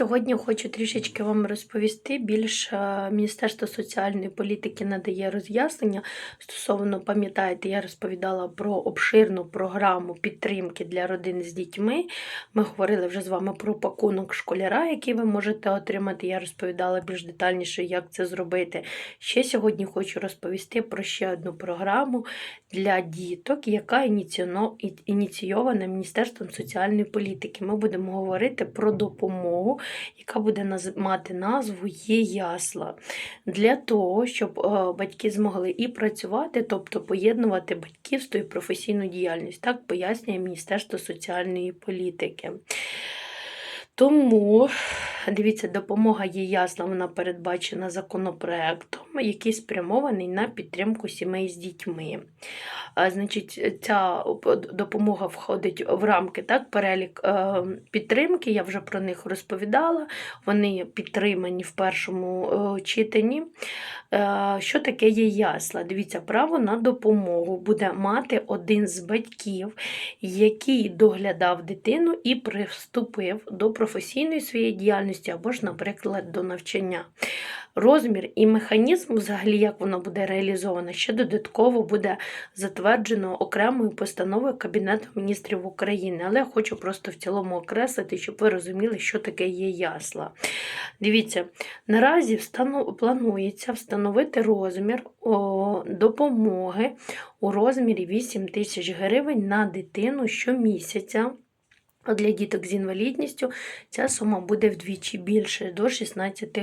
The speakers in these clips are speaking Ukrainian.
сьогодні хочу трішечки вам розповісти. Більш е, Міністерство соціальної політики надає роз'яснення стосовно, пам'ятаєте, я розповідала про обширну програму підтримки для родин з дітьми. Ми говорили вже з вами про пакунок школяра, який ви можете отримати. Я розповідала більш детальніше, як це зробити. Ще сьогодні хочу розповісти про ще одну програму для діток, яка ініційована Міністерством соціальної політики. Ми будемо говорити про допомогу, яка буде мати назву «Є ясла для того, щоб е, батьки змогли і працювати, тобто поєднувати батьківство і професійну діяльність. Так пояснює Міністерство соціальної політики. Тому, дивіться, допомога є ясна, вона передбачена законопроектом, який спрямований на підтримку сімей з дітьми. Значить, ця допомога входить в рамки так, перелік е, підтримки, я вже про них розповідала. Вони підтримані в першому е, читанні. Е, Що таке є ясла? Дивіться, право на допомогу буде мати один з батьків, який доглядав дитину і приступив до професійної своєї діяльності або ж, наприклад, до навчання. Розмір і механізм, взагалі, як воно буде реалізовано, ще додатково буде затверджено окремою постановою Кабінету міністрів України. Але я хочу просто в цілому окреслити, щоб ви розуміли, що таке є ясла. Дивіться, наразі встану- планується встановити розмір о, допомоги у розмірі 8 тисяч гривень на дитину щомісяця. Для діток з інвалідністю ця сума буде вдвічі більше до 16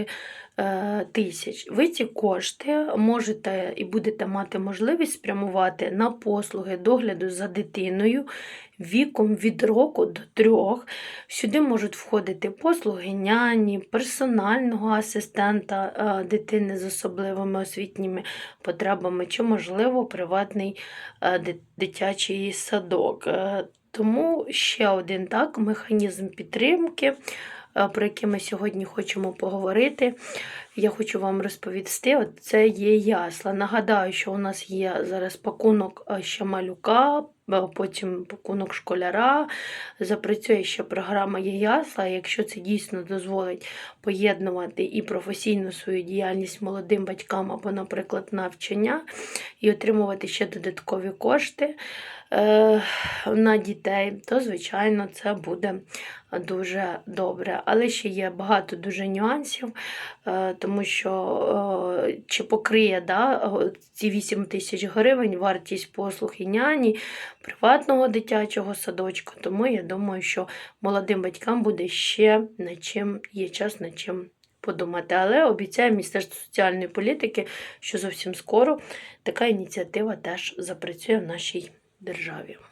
е, тисяч. Ви ці кошти можете і будете мати можливість спрямувати на послуги догляду за дитиною віком від року до трьох. Сюди можуть входити послуги няні, персонального асистента е, дитини з особливими освітніми потребами, чи, можливо, приватний е, дитячий садок. Тому ще один так механізм підтримки, е, про який ми сьогодні хочемо поговорити. Я хочу вам розповісти, от це є ясла. Нагадаю, що у нас є зараз пакунок е, ще малюка, потім пакунок школяра. Запрацює ще програма є. Якщо це дійсно дозволить поєднувати і професійну свою діяльність молодим батькам або, наприклад, навчання, і отримувати ще додаткові кошти е, на дітей, то, звичайно, це буде дуже добре. Але ще є багато дуже нюансів, е, тому що е, чи покриє да, ці 8 тисяч гривень вартість послуг і няні приватного дитячого садочка. Тому я думаю, що молодим батькам буде ще над чим є час над чим подумати. Але обіцяє Міністерство соціальної політики, що зовсім скоро така ініціатива теж запрацює в нашій державі.